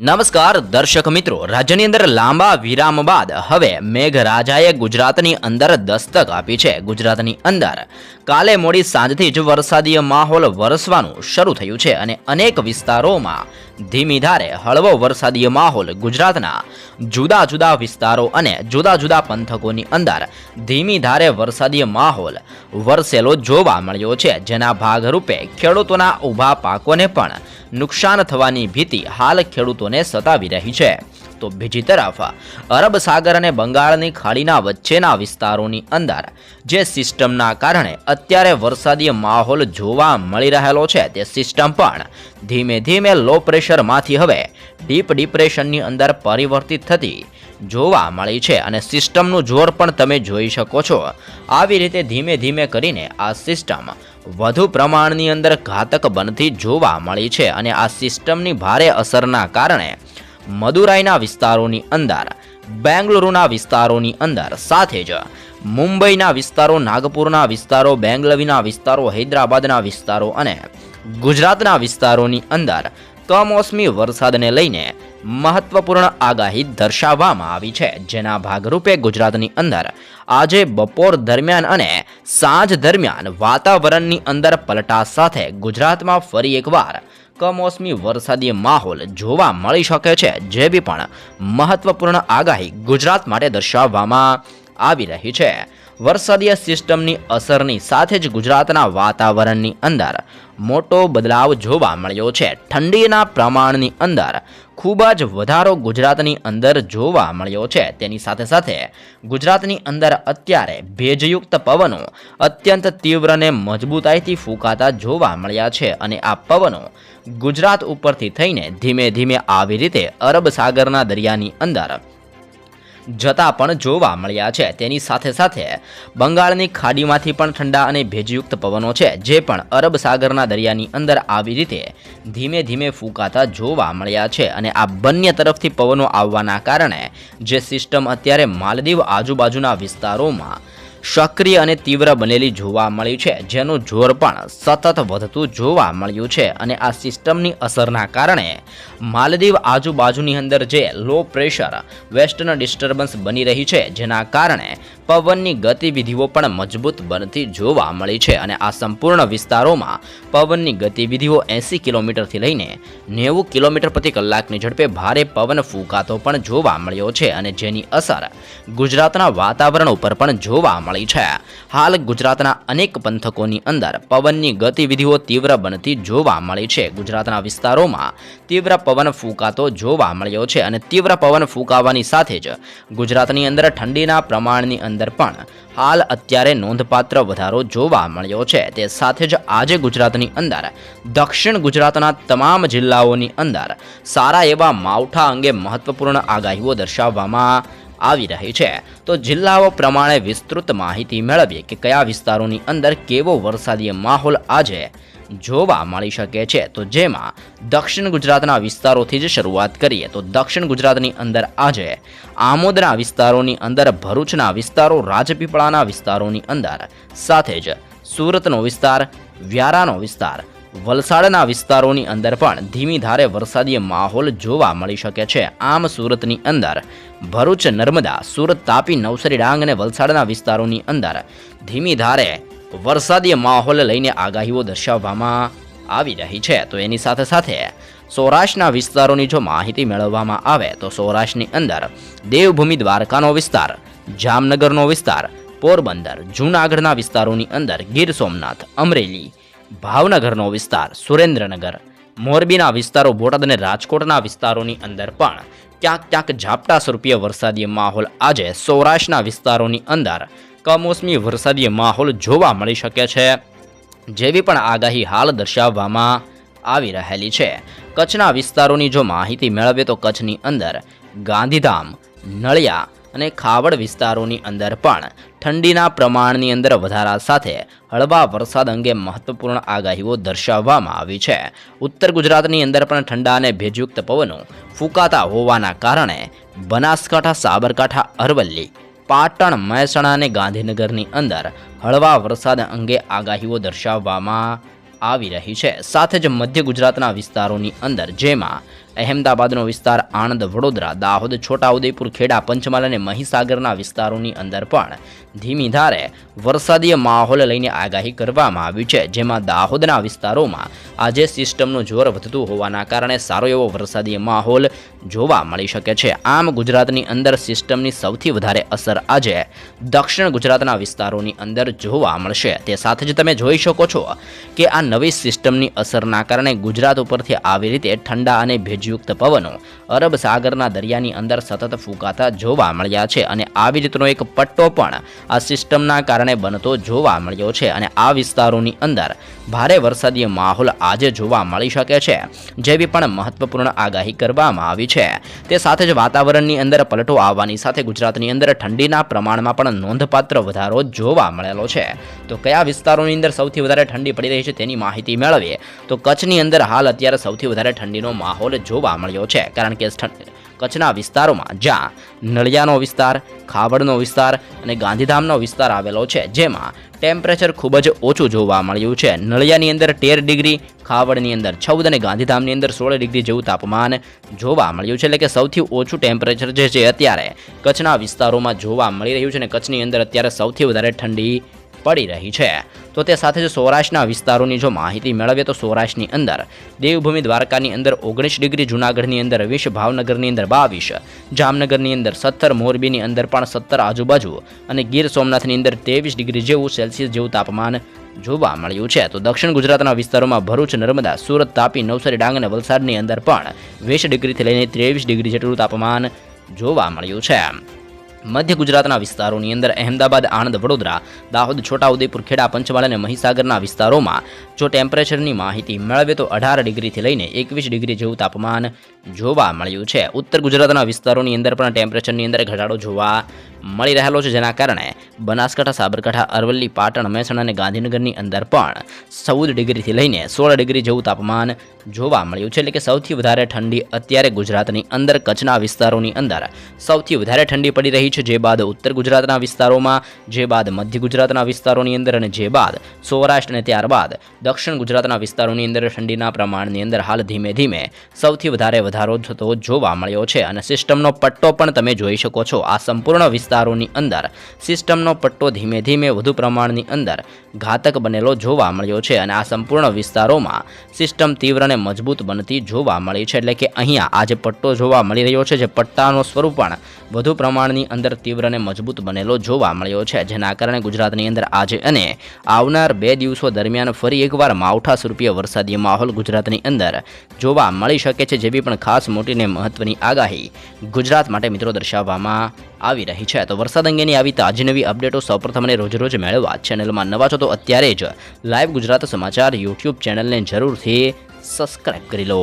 નમસ્કાર દર્શક મિત્રો, રાજ્યની અંદર લાંબા વિરામ બાદ હવે મેઘરાજાએ ગુજરાતની અંદર દસ્તક આપી છે. ગુજરાતની અંદર કાલે મોડી સાંજથી જ વરસાદીય માહોલ વરસવાનું શરૂ થયું છે અને અનેક વિસ્તારોમાં ધીમી ધારે હળવો વરસાદીય માહોલ ગુજરાતના જુદા જુદા વિસ્તારો અને જુદા જુદા પંથકોની અંદર ધીમી ધારે વરસાદીય માહોલ વરસેલો જોવા મળ્યો છે. જેના ભાગરૂપે ખેડૂતોના ઊભા પાકોને પણ નુકસાન થવાની ભીતિ હાલ ખેડૂતોને સતાવી રહી છે. તો બીજી તરફ, અરબ સાગર અને બંગાળની ખાડીના વચ્ચેના વિસ્તારોની અંદર, જે સિસ્ટમના કારણે અત્યારે વરસાદી માહોલ જોવા મળી રહેલો છે, તે સિસ્ટમ પણ ધીમે ધીમે લો પ્રેશરમાંથી હવે ડીપ ડિપ્રેશનની અંદર પરિવર્તિત થતી જોવા મળી છે અને સિસ્ટમનું જોર પણ તમે જોઈ શકો છો. આવી રીતે ધીમે ધીમે કરીને આ સિસ્ટમ વધુ પ્રમાણની અંદર ઘાતક બનતી જોવા મળી છે અને આ સિસ્ટમની ભારે અસરના કારણે મદુરાઈના વિસ્તારોની અંદર, બેંગલુરુના વિસ્તારોની અંદર, સાથે જ મુંબઈના વિસ્તારો, નાગપુરના વિસ્તારો, બેંગલવીના વિસ્તારો, હૈદરાબાદના વિસ્તારો અને ગુજરાતના વિસ્તારોની અંદર કમોસમી વરસાદને લઈને મહત્વપૂર્ણ આગાહી દર્શાવવામાં આવી છે. જેના ભાગરૂપે ગુજરાતની અંદર આજે બપોર દરમિયાન અને સાંજ દરમિયાન વાતાવરણની અંદર પલટા સાથે ગુજરાતમાં ફરી એકવાર કમોસમી વરસાદી માહોલ જોવા મળી શકે છે, જેવી પણ મહત્વપૂર્ણ આગાહી ગુજરાત માટે દર્શાવવામાં આવી રહી છે. વરસાદીય સિસ્ટમની અસરની સાથે જ ગુજરાતના વાતાવરણની અંદર મોટો બદલાવ જોવા મળ્યો છે. ઠંડીના પ્રમાણની અંદર ખૂબ જ વધારો ગુજરાતની અંદર જોવા મળ્યો છે. તેની સાથે સાથે ગુજરાતની અંદર અત્યારે ભેજયુક્ત પવનો અત્યંત તીવ્ર અને મજબૂતાઈથી ફૂંકાતા જોવા મળ્યા છે અને આ પવનો ગુજરાત ઉપરથી થઈને ધીમે ધીમે આવી રીતે અરબ સાગરના દરિયાની અંદર જતા પણ જોવા મળ્યા છે. તેની સાથે સાથે બંગાળની ખાડીમાંથી પણ ઠંડા અને ભેજયુક્ત પવનો છે, જે પણ અરબ સાગરના દરિયાની અંદર આવી રીતે ધીમે ધીમે ફૂંકાતા જોવા મળ્યા છે અને આ બંને તરફથી પવનો આવવાના કારણે જે સિસ્ટમ અત્યારે માલદીવ આજુબાજુના વિસ્તારોમાં સક્રિય અને તીવ્ર બનેલી જોવા મળી છે, જેનું જોર પણ સતત વધતું જોવા મળ્યું છે અને આ સિસ્ટમની અસરના કારણે માલદીવ આજુબાજુની અંદર જે લો પ્રેશર વેસ્ટર્ન ડિસ્ટર્બન્સ બની રહી છે, જેના કારણે પવનની ગતિવિધિઓ પણ મજબૂત બનતી જોવા મળી છે અને આ સંપૂર્ણ વિસ્તારોમાં પવનની ગતિવિધિઓ એંસી કિલોમીટરથી લઈને નેવું કિલોમીટર પ્રતિ કલાકની ઝડપે ભારે પવન ફૂંકાતો પણ જોવા મળ્યો છે અને જેની અસર ગુજરાતના વાતાવરણ ઉપર પણ જોવા મળી છે. હાલ ગુજરાતના અનેક પંથકોની અંદર પવનની ગતિવિધિઓ તીવ્ર બનતી જોવા મળી છે. ગુજરાતના વિસ્તારોમાં તીવ્ર પવન ફૂંકાતો જોવા મળ્યો છે અને તીવ્ર પવન ફૂંકાવાની સાથે જ ગુજરાતની અંદર ઠંડીના પ્રમાણની અંદર પણ હાલ અત્યારે નોંધપાત્ર વધારો જોવા મળ્યો છે. તે સાથે જ આજે ગુજરાતની અંદર, દક્ષિણ ગુજરાતના તમામ જિલ્લાઓની અંદર સારા એવા માવઠા અંગે મહત્વપૂર્ણ આગાહીઓ દર્શાવવામાં આવી રહી છે. તો જિલ્લાઓ પ્રમાણે વિસ્તૃત માહિતી મેળવીએ કે કયા વિસ્તારોની અંદર કેવો વરસાદી માહોલ આજે જોવા મળી શકે છે. તો જેમાં દક્ષિણ ગુજરાતના વિસ્તારોથી જ શરૂઆત કરીએ. તો દક્ષિણ ગુજરાતની અંદર આજે આમોદના વિસ્તારોની અંદર, ભરૂચના વિસ્તારો, રાજપીપળાના વિસ્તારોની અંદર, સાથે જ સુરતનો વિસ્તાર, વ્યારાનો વિસ્તાર, વલસાડના વિસ્તારોની અંદર પણ ધીમી ધારે વરસાદી માહોલ જોવા મળી શકે છે. આમ સુરતની અંદર ભરૂચ, નર્મદા, સુરત તાપી, નવસારી, ડાંગ અને વલસાડના વિસ્તારોની અંદર ધીમી ધારે વરસાદી માહોલ લઈને આગાહીઓ દર્શાવવામાં આવી રહી છે. તો એની સાથે સાથે સૌરાષ્ટ્રના વિસ્તારોની જો માહિતી મેળવવામાં આવે, તો સૌરાષ્ટ્રની અંદર દેવભૂમિ દ્વારકાનો વિસ્તાર, જામનગરનો વિસ્તાર, પોરબંદર, જૂનાગઢના વિસ્તારોની અંદર ગીર સોમનાથ, અમરેલી, ભાવનગરનો વિસ્તાર, સુરેન્દ્રનગર, મોરબીના વિસ્તારો, બોટાદ અને રાજકોટના વિસ્તારોની અંદર પણ ક્યાંક ક્યાંક ઝાપટા સ્વરૂપીય વરસાદી માહોલ આજે સૌરાષ્ટ્રના વિસ્તારોની અંદર કમોસમી વરસાદી માહોલ જોવા મળી શકે છે, જેવી પણ આગાહી હાલ દર્શાવવામાં આવી રહેલી છે. કચ્છના વિસ્તારોની જો માહિતી મેળવીએ તો કચ્છની અંદર ગાંધીધામ, નળિયા અને ખાવડ વિસ્તારોની અંદર પણ ઠંડીના પ્રમાણની અંદર વધારા સાથે હળવા વરસાદ અંગે મહત્વપૂર્ણ આગાહીઓ દર્શાવવામાં આવી છે. ઉત્તર ગુજરાતની અંદર પણ ઠંડા અને ભેજયુક્ત પવનો ફૂંકાતા હોવાના કારણે બનાસકાંઠા, સાબરકાંઠા, અરવલ્લી પાટણ મહેસાણા અને ગાંધીનગરની અંદર હળવા વરસાદ અંગે આગાહીઓ દર્શાવવામાં આવી રહી છે. સાથે જ મધ્ય ગુજરાતના વિસ્તારોની અંદર જેમાં અહેમદાબાદનો વિસ્તાર આણંદ, વડોદરા, દાહોદ, છોટાઉદેપુર, ખેડા, પંચમહાલ અને મહીસાગરના વિસ્તારોની અંદર પણ ધીમી ધારે વરસાદીય માહોલ લઈને આગાહી કરવામાં આવી છે. જેમાં દાહોદના વિસ્તારોમાં આજે સિસ્ટમનું જોર વધતું હોવાના કારણે સારો એવો વરસાદીય માહોલ જોવા મળી શકે છે. આમ ગુજરાતની અંદર સિસ્ટમની સૌથી વધારે અસર આજે દક્ષિણ ગુજરાતના વિસ્તારોની અંદર જોવા મળશે. તે સાથે જ તમે જોઈ શકો છો કે આ નવી સિસ્ટમની અસરના કારણે ગુજરાત ઉપરથી આવી રીતે ઠંડા અને ભેજયુક્ત પવનો અરબ સાગરના દરિયાની અંદર સતત ફૂંકાતા જોવા મળ્યા છે અને આવી રીતનો એક પટ્ટો પણ આ સિસ્ટમના કારણે બનતો જોવા મળ્યો છે અને આ વિસ્તારોની અંદર ભારે વરસાદી માહોલ આજે જોવા મળી શકે છે, જેવી પણ મહત્વપૂર્ણ આગાહી કરવામાં આવી છે. તે સાથે જ વાતાવરણની અંદર પલટો આવવાની સાથે ગુજરાતની અંદર ઠંડીના પ્રમાણમાં પણ નોંધપાત્ર વધારો જોવા મળેલો છે. તો કયા વિસ્તારોની અંદર સૌથી વધારે ઠંડી પડી રહી છે તેની માહિતી મેળવીએ. તો કચ્છની અંદર હાલ અત્યારે સૌથી વધારે ઠંડીનો માહોલ જોવા મળ્યો છે. કારણ કે કચ્છના વિસ્તારોમાં જ્યાં નળિયાનો વિસ્તાર, ખાવડનો વિસ્તાર અને ગાંધીધામનો વિસ્તાર આવેલો છે, જેમાં ટેમ્પરેચર ખૂબ જ ઓછું જોવા મળ્યું છે. નળિયાની અંદર તેર ડિગ્રી, ખાવડની અંદર ચૌદ અને ગાંધીધામની અંદર સોળ ડિગ્રી જેવું તાપમાન જોવા મળ્યું છે. એટલે કે સૌથી ઓછું ટેમ્પરેચર જે છે અત્યારે કચ્છના વિસ્તારોમાં જોવા મળી રહ્યું છે અને કચ્છની અંદર અત્યારે સૌથી વધારે ઠંડી પડી રહી છે. તો તે સાથે જ સૌરાષ્ટ્રના વિસ્તારોની જો માહિતી મેળવીએ તો સૌરાષ્ટ્રની અંદર દેવભૂમિ દ્વારકાની અંદર ઓગણીસ ડિગ્રી, જૂનાગઢની અંદર વીસ, ભાવનગરની અંદર બાવીસ, જામનગરની અંદર સત્તર, મોરબીની અંદર પણ સત્તર આજુબાજુ અને ગીર સોમનાથની અંદર ત્રેવીસ ડિગ્રી જેવું સેલ્સિયસ જેવું તાપમાન જોવા મળ્યું છે. તો દક્ષિણ ગુજરાતના વિસ્તારોમાં ભરૂચ, નર્મદા, સુરત, તાપી, નવસારી, ડાંગ અને વલસાડની અંદર પણ વીસ ડિગ્રીથી લઈને ત્રેવીસ ડિગ્રી જેટલું તાપમાન જોવા મળ્યું છે. મધ્ય ગુજરાતના વિસ્તારોની અંદર અહેમદાબાદ, આણંદ, વડોદરા, દાહોદ, છોટાઉદેપુર, ખેડા, પંચમહાલ અને મહીસાગરના વિસ્તારોમાં જો ટેમ્પરેચરની માહિતી મેળવે તો અઢાર ડિગ્રીથી લઈને એકવીસ ડિગ્રી જેવું તાપમાન જોવા મળ્યું છે. ઉત્તર ગુજરાતના વિસ્તારોની અંદર પણ ટેમ્પરેચરની અંદર ઘટાડો જોવા મળી રહેલો છે, જેના કારણે બનાસકાંઠા, સાબરકાંઠા, અરવલ્લી, પાટણ, મહેસાણા અને ગાંધીનગરની અંદર પણ ચૌદ ડિગ્રીથી લઈને સોળ ડિગ્રી જેવું તાપમાન જોવા મળ્યું છે. એટલે કે સૌથી વધારે ઠંડી અત્યારે ગુજરાતની અંદર, કચ્છના વિસ્તારોની અંદર સૌથી વધારે ઠંડી પડી રહી છે, જે બાદ ઉત્તર ગુજરાતના વિસ્તારોમાં, જે બાદ મધ્ય ગુજરાતના વિસ્તારોની અંદર અને જે બાદ સૌરાષ્ટ્ર અને ત્યારબાદ દક્ષિણ ગુજરાતના વિસ્તારોની અંદર ઠંડીના પ્રમાણની અંદર હાલ ધીમે ધીમે સૌથી વધારે વધારો થતો જોવા મળ્યો છે. અને સિસ્ટમનો પટ્ટો પણ તમે જોઈ શકો છો. આ સંપૂર્ણ વિસ્તારોની અંદર સિસ્ટમનો પટ્ટો ધીમે ધીમે વધુ પ્રમાણની અંદર ઘાતક બનેલો જોવા મળ્યો છે. અને આ સંપૂર્ણ વિસ્તારોમાં સિસ્ટમ તીવ્ર અને મજબૂત બનતી જોવા મળી છે. એટલે કે અહીંયા આ જે પટ્ટો જોવા મળી રહ્યો છે, જે પટ્ટાનો સ્વરૂપ પણ વધુ પ્રમાણની અંદર તીવ્ર અને મજબૂત બનેલો જોવા મળ્યો છે, જેના કારણે ગુજરાતની અંદર આજે અને આવનાર બે દિવસો દરમિયાન ફરી એકવાર માવઠા સ્વરૂપીય વરસાદી માહોલ ગુજરાતની અંદર જોવા મળી શકે છે, જેવી પણ ખાસ મોટીને મહત્વની આગાહી ગુજરાત માટે મિત્રો દર્શાવવામાં આવી રહી છે. તો વરસાદ અંગેની આવી તાજી નવી અપડેટો સૌપ્રથમ અને રોજ રોજ મેળવવા ચેનલમાં નવા છો તો અત્યારે જ લાઈવ ગુજરાત સમાચાર યુટ્યુબ ચેનલને જરૂરથી સબસ્ક્રાઈબ કરી લો.